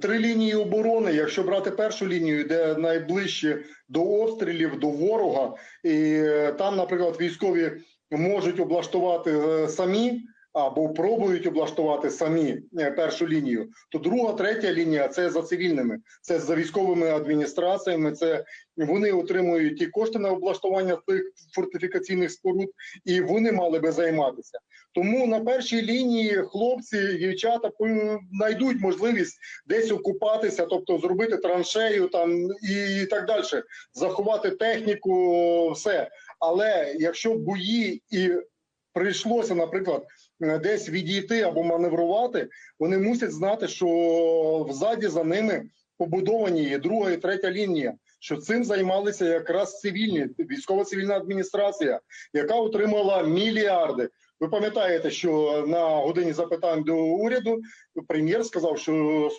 три лінії оборони. Якщо брати першу лінію, де найближче до обстрілів, до ворога, і там, наприклад, військові можуть облаштувати е, самі. Або пробують облаштувати самі е, першу лінію, то друга, третя лінія це за цивільними, це за військовими адміністраціями. Це вони отримують ті кошти на облаштування тих фортифікаційних споруд, і вони мали би займатися. Тому на першій лінії хлопці, дівчата знайдуть можливість десь окупатися, тобто зробити траншею там і так далі, заховати техніку, все. Але якщо бої і прийшлося, наприклад, е, десь відійти або маневрувати, вони мусять знати, що взаді за ними побудовані є друга і третя лінія. Що цим займалися якраз цивільні військово-цивільна адміністрація, яка отримала мільярди. Ви пам'ятаєте, що на годині запитань до уряду прем'єр сказав, що